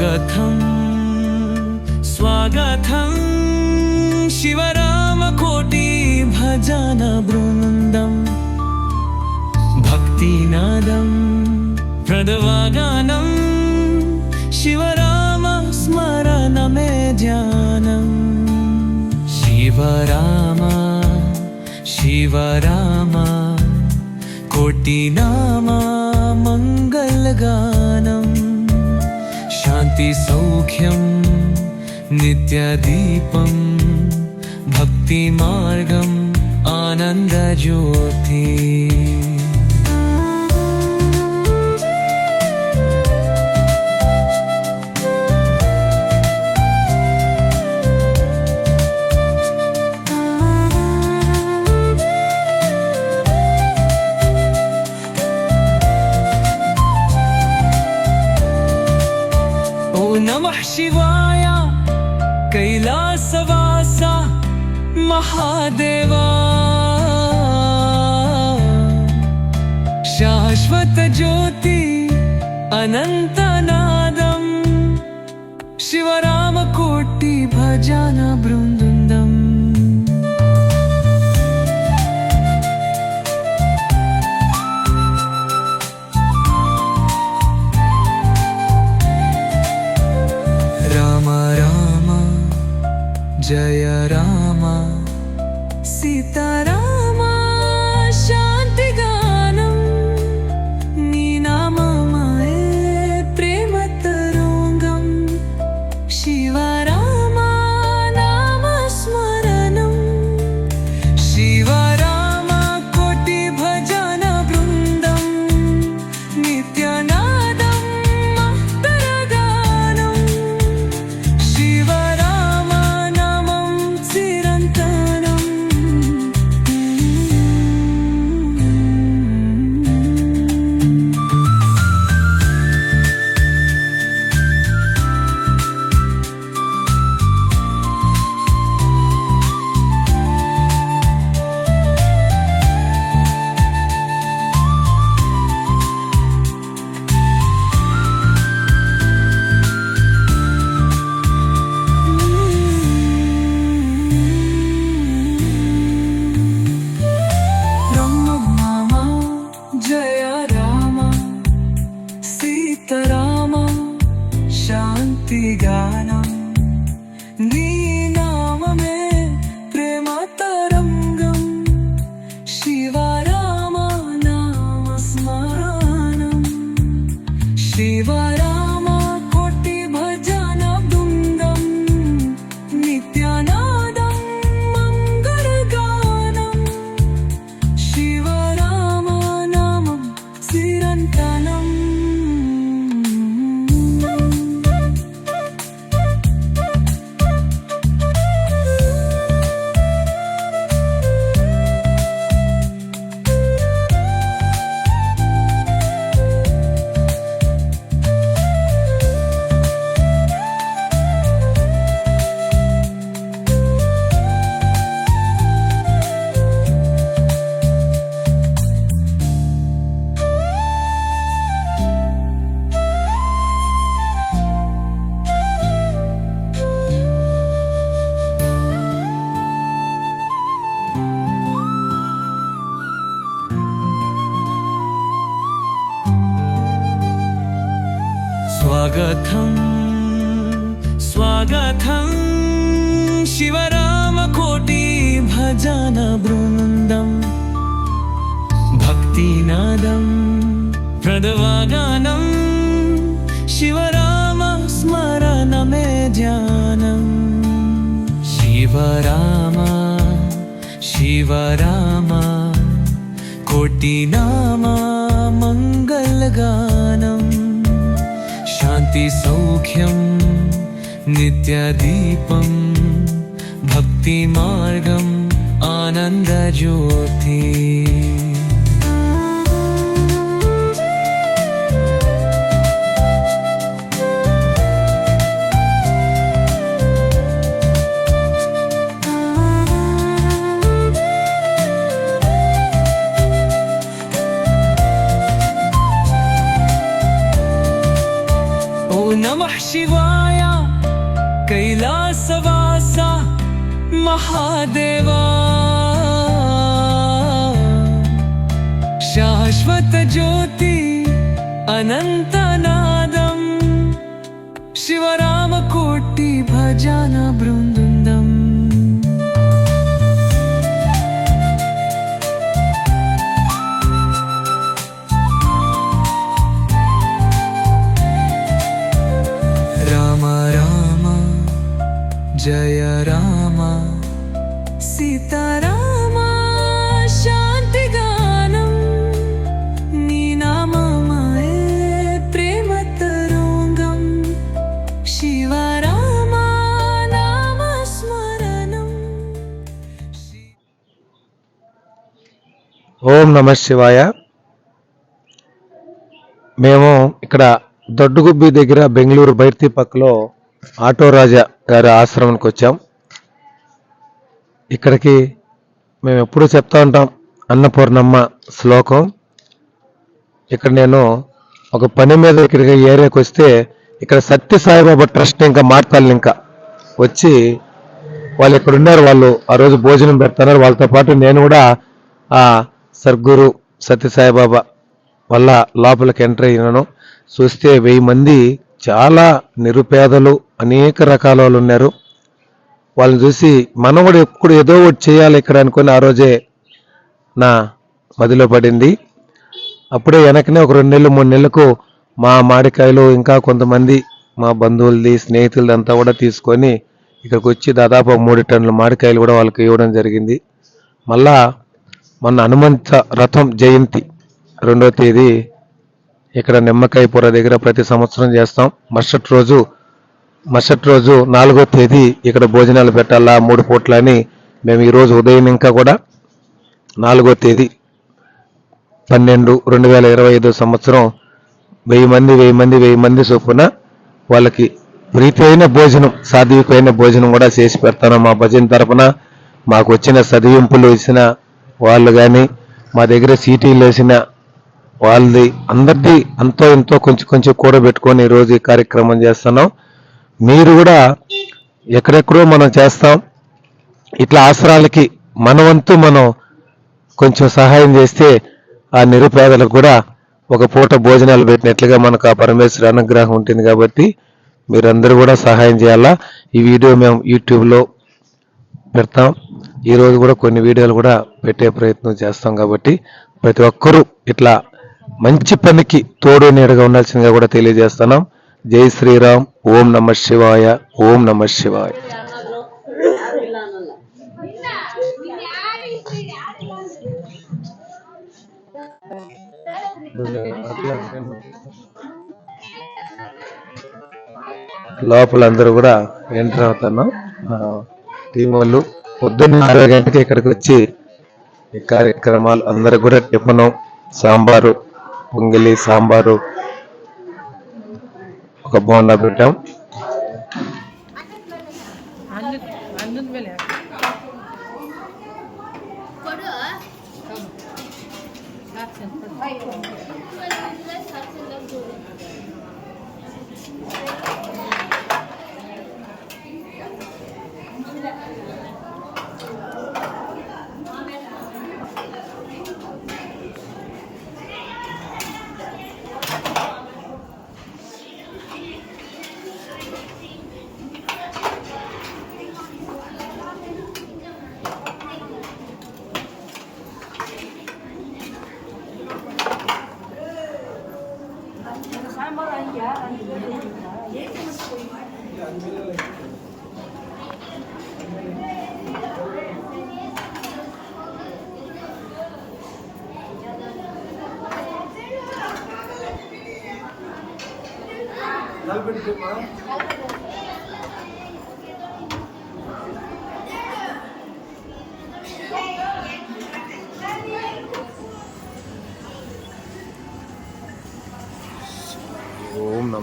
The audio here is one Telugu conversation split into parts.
स्वागतं स्वागतं शिवरामकोटि भजन बृन्दं भक्तिनादं प्रदवागानं शिवराम स्मरण मे जानम् शिवराम। शिवराम कोटिराम मङ्गलगानम्। भक्तिसौख्यं नित्यदीपं भक्तिमार्गम् आनन्दज्योति। शिवाया कैलासवासा महादेवा। शाश्वतज्योति अनन्तनादम् शिवरामकोटि भजन बृन्द। शिवरामं स्मरणम् शिवराम शिवराम कोटिनाम मङ्गलगानम्। शान्तिसौख्यं नित्यदीपम् भक्तिमार्गम् आनन्दज्योति शिवाया कैलासवासा महादेवा। शाश्वत ज्योति अनन्तनादम् शिवरामकोटि भजाना बृन्द ఓం నమ శివాయ. మేము ఇక్కడ దొడ్డుగుబ్బి దగ్గర బెంగళూరు బైర్తి పక్కలో ఆటో రాజా గారి ఆశ్రమానికి వచ్చాం. ఇక్కడికి మేము ఎప్పుడూ చెప్తా ఉంటాం అన్నపూర్ణమ్మ శ్లోకం. ఇక్కడ నేను ఒక పని మీద ఇక్కడికి ఏరియాకి వస్తే ఇక్కడ సత్య సాయిబాబా ట్రస్ట్ ఇంకా మార్తాలి ఇంకా. వచ్చి వాళ్ళు ఇక్కడ ఉన్నారు వాళ్ళు ఆ రోజు భోజనం పెడతారు వాళ్ళతో పాటు నేను కూడా ఆ సర్గురు సత్యసాయిబాబా వల్ల లోపలికి ఎంటర్ అయినాను. చూస్తే వెయ్యి మంది చాలా నిరుపేదలు అనేక రకాల వాళ్ళు ఉన్నారు. వాళ్ళని చూసి మనం కూడా ఎప్పుడు ఏదో ఒకటి చేయాలి ఇక్కడ అనుకుని ఆ రోజే నా మదిలో పడింది. అప్పుడే వెనకనే ఒక రెండు నెలలు మూడు నెలలకు మా మాడికాయలు ఇంకా కొంతమంది మా బంధువులది స్నేహితులది అంతా కూడా తీసుకొని ఇక్కడికి వచ్చి దాదాపు మూడు టన్నుల మామిడికాయలు కూడా వాళ్ళకి ఇవ్వడం జరిగింది. మళ్ళా మొన్న హనుమంత రథం జయంతి రెండో తేదీ ఇక్కడ నిమ్మకాయపుర దగ్గర ప్రతి సంవత్సరం చేస్తాం. మరుసటి రోజు మరుసటి రోజు నాలుగో తేదీ ఇక్కడ భోజనాలు పెట్టాలా మూడు పూట్ల అని మేము ఈరోజు ఉదయం ఇంకా కూడా నాలుగో తేదీ పన్నెండు రెండు వేల ఇరవై ఐదో సంవత్సరం వెయ్యి మంది వెయ్యి మంది వెయ్యి మంది చొప్పున వాళ్ళకి ప్రీతి అయిన భోజనం సాత్వికమైన భోజనం కూడా చేసి పెడతాను మా భజన తరపున. మాకు వచ్చిన సదివింపులు ఇచ్చిన వాళ్ళు కానీ మా దగ్గర సీటీలు వేసిన వాళ్ళది అందరిది అంతో ఎంతో కొంచెం కొంచెం కూడబెట్టుకొని ఈరోజు ఈ కార్యక్రమం చేస్తున్నాం. మీరు కూడా ఎక్కడెక్కడో మనం చేస్తాం. ఇట్లా ఆసరాలకి మన వంతు మనం కొంచెం సహాయం చేస్తే ఆ నిరుపేదలకు కూడా ఒక పూట భోజనాలు పెట్టినట్లుగా మనకు ఆ పరమేశ్వర అనుగ్రహం ఉంటుంది కాబట్టి మీరందరూ కూడా సహాయం చేయాలా? ఈ వీడియో మేము యూట్యూబ్లో పెడతాం. ఈరోజు కూడా కొన్ని వీడియోలు కూడా పెట్టే ప్రయత్నం చేస్తాం కాబట్టి ప్రతి ఒక్కరూ ఇట్లా మంచి పనికి తోడు నీడగా ఉండాల్సిందిగా కూడా తెలియజేస్తున్నాం జై శ్రీరామ్. ఓం నమ శివాయ. ఓం నమ శివాయ. లోపల అందరూ కూడా ఎంటర్ అవుతున్నాం టీం వాళ్ళు పొద్దున్న ఆరు గంటకి ఇక్కడికి వచ్చి ఈ కార్యక్రమాలు అందరికి కూడా టిఫను సాంబారు పొంగిలి సాంబారు ఒక బోండా పెట్టాం.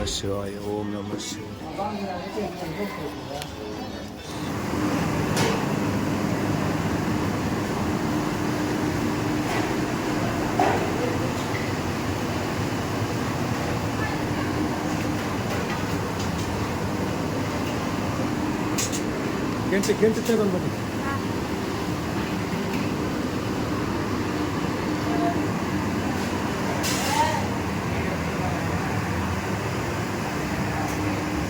ましわいオーナマシワ限定限定定番だけ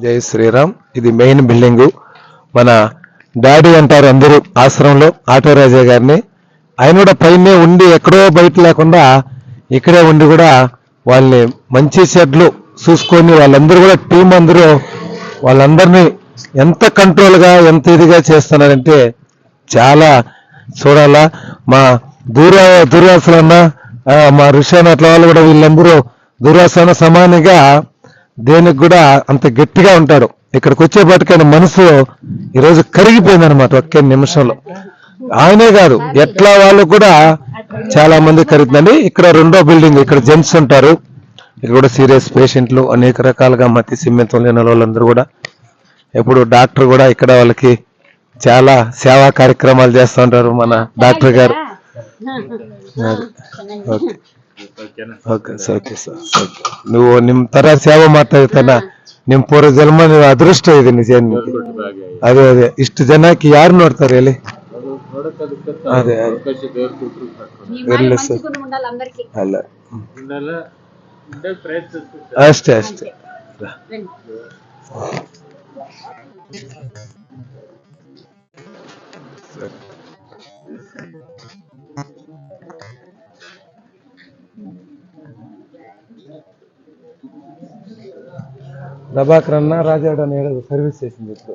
జై శ్రీరామ్. ఇది మెయిన్ బిల్డింగ్. మన డాడీ అంటారు అందరూ ఆశ్రమంలో ఆటో రాజా గారిని. ఆయన కూడా పైనే ఉండి ఎక్కడో బయట లేకుండా ఇక్కడే ఉండి కూడా వాళ్ళని మంచి చెడ్లు చూసుకొని వాళ్ళందరూ కూడా టీం అందరూ వాళ్ళందరినీ ఎంత కంట్రోల్గా ఎంత ఇదిగా చేస్తున్నారంటే చాలా చూడాలా. మా దూర దుర్వాసన మా ఋషాన్ అట్ల వాళ్ళు కూడా వీళ్ళందరూ దూరాసన సమానంగా దేనికి కూడా అంత గట్టిగా ఉంటాడు ఇక్కడికి వచ్చేపాటికైనా మనసు ఈరోజు కరిగిపోయింది అనమాట ఒకే నిమిషంలో. ఆయనే కాదు ఎట్లా వాళ్ళు కూడా చాలా మంది కరుగుతుందండి ఇక్కడ రెండో బిల్డింగ్ ఇక్కడ జెంట్స్ ఉంటారు ఇక్కడ కూడా సీరియస్ పేషెంట్లు అనేక రకాలుగా మతి సిమ్మెంతం లేని వాళ్ళందరూ కూడా ఇప్పుడు డాక్టర్ కూడా ఇక్కడ వాళ్ళకి చాలా సేవా కార్యక్రమాలు చేస్తూ ఉంటారు మన డాక్టర్ గారు అది. Okay okay sir okay sir okay ನೀವು ನಿಮ್ ತರ ಸೇವೆ ಮಾಡ್ತಾ ಇರ್ತಾನ ನಿಮ್ ಪೂರ್ವ ಜನ್ಮ ನೀವು ಅದೃಷ್ಟ ಇದೆ ನಿಜ ನಿಮ್ಗೆ. ಅದೇ ಅದೇ ಇಷ್ಟು ಜನಕ್ಕೆ ಯಾರು ನೋಡ್ತಾರೆ ಹೇಳಿ అదే అలా అಷ್ಟೇ ಅಷ್ಟೇ ప్రభాకర్ అన్న రాజాడు అని సర్వీస్ చేసింది ఇప్పుడు.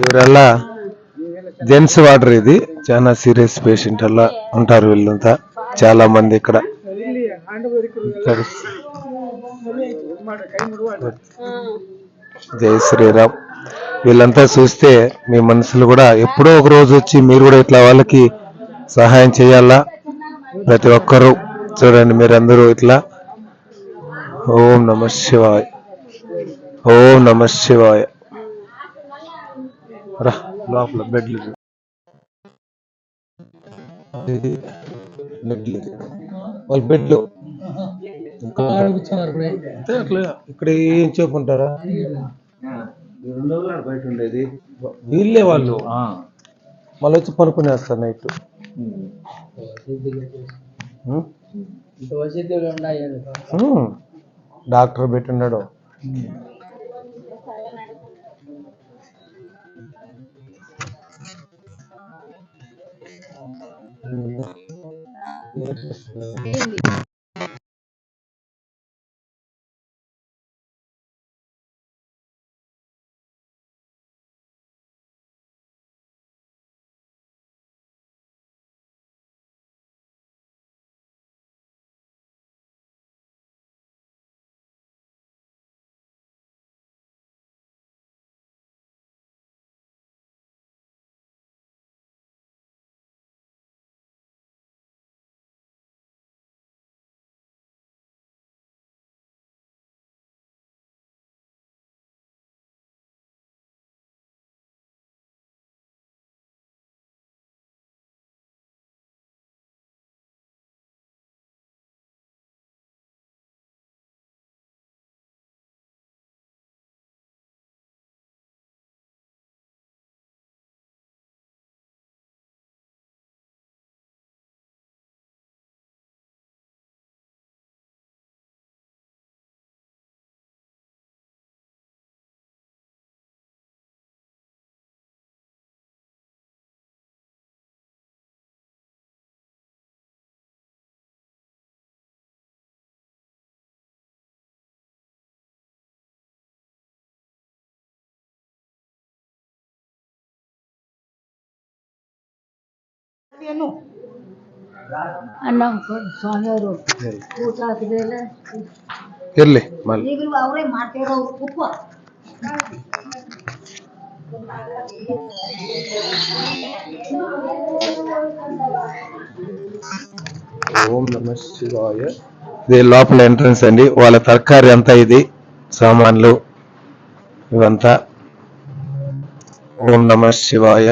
ಇವರೆಲ್ಲ జెంట్స్ వాటర్ ఇది చాలా సీరియస్ పేషెంట్ అలా ఉంటారు వీళ్ళంతా చాలా మంది ఇక్కడ జై శ్రీరామ్ వీళ్ళంతా చూస్తే మీ మనసులు కూడా ఎప్పుడో ఒక రోజు వచ్చి మీరు కూడా ఇట్లా వాళ్ళకి సహాయం చేయాలా ప్రతి ఒక్కరూ చూడండి మీరందరూ ఇట్లా. ఓం నమ శివాయ. ఓం నమ శివాయ. రా లోపల బెడ్లు వాళ్ళ బెడ్లు ఇక్కడ ఏం చెప్పుంటారా బయట ఉండేది వీళ్ళే వాళ్ళు. మళ్ళీ వచ్చి పనుకునేస్తారు నైట్. డాక్టర్ పెట్టున్నాడు ಏನು ಅಣ್ಣ ಸ್ವಾಮಿಯವರು ಊಟ ಹಾಕಿದ್ರೆ ಇರ್ಲಿ ಮಲ್ ಈಗಲೂ ಅವರೇ ಮಾಡ್ತಿರೋ ಉಪ್ಪು ఓం నమ శివాయ ఇది లోపల ఎంట్రన్స్ అండి వాళ్ళ తరకారి అంతా ఇది సామాన్లు ఇవంతా ఓం నమ శివాయ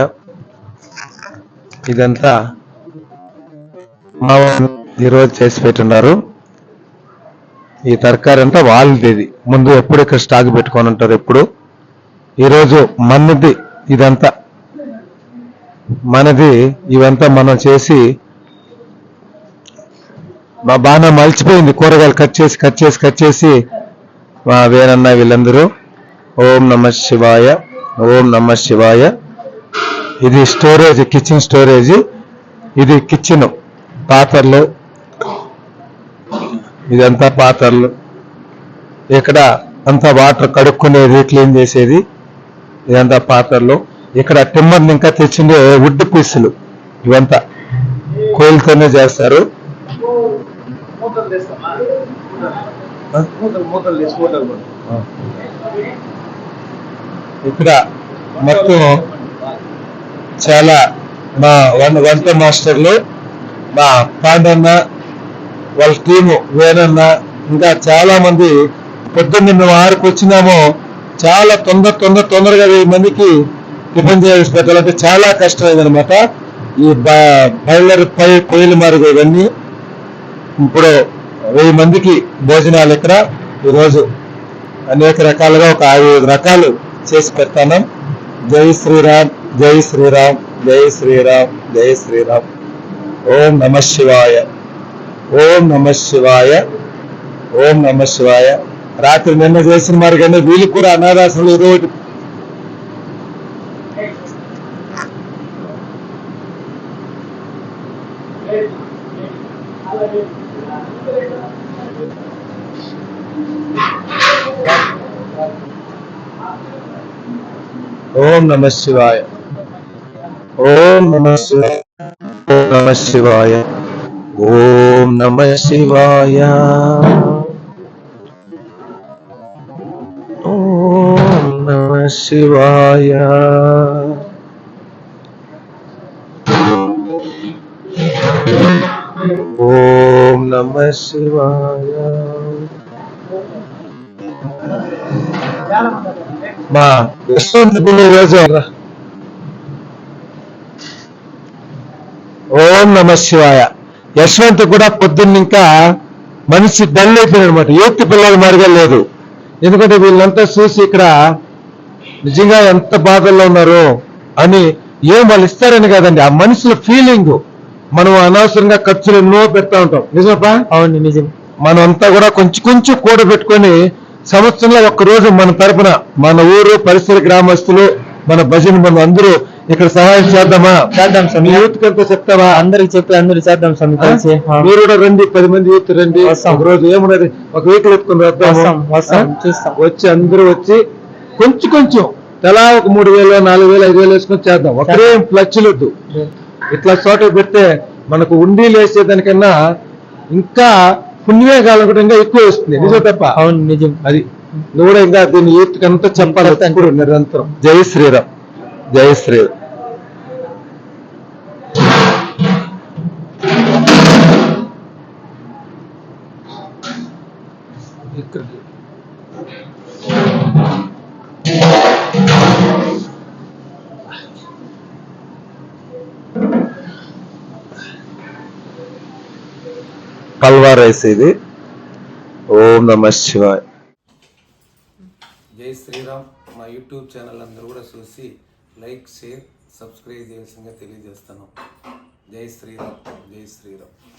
ఇదంతా మా వాళ్ళు ఈరోజు చేసి పెట్టున్నారు. ఈ తరకారీ అంతా వాళ్ళది ఇది ముందు ఎప్పుడు ఇక్కడ స్టాక్ పెట్టుకొని ఉంటారు ఎప్పుడు. ఈరోజు మనది ఇదంతా. మనది ఇవంతా మనం చేసి మా బాగా మలిచిపోయింది. కూరగాయలు కట్ చేసి కట్ చేసి కట్ చేసి మా వేనన్న వీళ్ళందరూ. ఓం నమ శివాయ ఓం నమ శివాయ. ఇది స్టోరేజ్ కిచెన్ స్టోరేజ్ ఇది కిచెన్ పాత్రలు. ఇదంతా పాత్రలు. ఇక్కడ అంతా వాటర్ కడుక్కునేది క్లీన్ చేసేది. ఇదంతా పాత్రలు. ఇక్కడ టిమ్మర్ని ఇంకా తెచ్చిండే వుడ్ పీసులు ఇవంతా కోయిలతోనే చేస్తారు. ఇక్కడ మొత్తం చాలా మా వన్ వంట మాస్టర్లు మా పాండన్న వాళ్ళ టీము వేరన్న ఇంకా చాలా మంది పొద్దున్న మేము ఆరుకు వచ్చినామో. చాలా తొందర తొందర తొందరగా వెయ్యి మందికి టిఫిన్ చేసి పెట్టాలంటే చాలా కష్టమైంది అనమాట ఈ బయలర్ పై పొయ్యిలు మరుగు ఇవన్నీ. ఇప్పుడు వెయ్యి మందికి భోజనాలు ఇక్కడ. ఈరోజు అనేక రకాలుగా ఒక ఐదు రకాలు చేసి పెడతాను. జై శ్రీరామ్. జై శ్రీరామ్ జై శ్రీరామ్ జై శ్రీరామ్ ఓం నమ శివాయ ఓం నమ శివాయ ఓం నమ శివాయ రాత్రి నిన్న చేసిన మరి కానీ వీళ్ళు కూడా అనాథాశ్రమంలో ఏదో ఒకటి ఓం నమ శివాయ ఓం నమ శివాయ ఓం నమ శివాయ ఓం నమ శివాయ ఓం నమ శివాయ ఓం నమ శివాయ మా యశ్వంత్ గురు రోజు ఓం నమ శివాయ. యశ్వంత్ కూడా పొద్దున్న ఇంకా మనిషి డల్ అయిపోయాడు అనమాట యూత్ పిల్లలు మరిగా లేదు. ఎందుకంటే వీళ్ళంతా చూసి ఇక్కడ నిజంగా ఎంత బాధల్లో ఉన్నారు అని ఏం వాళ్ళు ఇస్తారని కాదండి. ఆ మనుషుల ఫీలింగ్ మనం అనవసరంగా ఖర్చులు ఎన్నో పెడతా ఉంటాం. నిజమా అవును నిజం మనం అంతా కూడా కొంచెం కొంచెం కూడబెట్టుకొని సంవత్సరంలో ఒక్క రోజు మన తరపున మన ఊరు పరిసర గ్రామస్తులు మన భజన మనం అందరూ ఇక్కడ సహాయం చేద్దామా? చేద్దాం స్వామి. యూత్ కంతా చెప్తావా? అందరికి చెప్పి అందరూ చేద్దాం స్వామి. కలిసి. మీరు కూడా రండి పది మంది యూత్ రండి. ఒక రోజు ఏమున్నది? ఒక వెహికల్ ఎత్తుకుని. వస్తాం వస్తాం? చూస్తాం. వచ్చి అందరూ వచ్చి కొంచెం కొంచెం. తలా ఒక మూడు వేలు నాలుగు వేలు ఐదు వేలు వేసుకొని చేద్దాం. ఒకరే ఫ్లచ్లొద్దు ఇట్లా చోట పెడితే మనకు ఉండీలు వేసేదానికన్నా ఇంకా పుణ్యమే ఇంకా ఎక్కువ వస్తుంది. నిజం తప్ప? అవును నిజం. అది. నువ్వు కూడా ఇంకా దీన్ని యూత్ అంతా చెప్పాలి. నిరంతరం. జై శ్రీరామ్. జయశ్రీ. శ్రీరామ్ పల్వా రైస్ ఇది. ఓం నమ శివాయ్. జై శ్రీరామ్. మా యూట్యూబ్ ఛానల్ అందరూ కూడా చూసి లైక్ షేర్ సబ్స్క్రైబ్ చేయాల్సిందిగా తెలియజేస్తాను. జై శ్రీరామ్ జై శ్రీరామ్.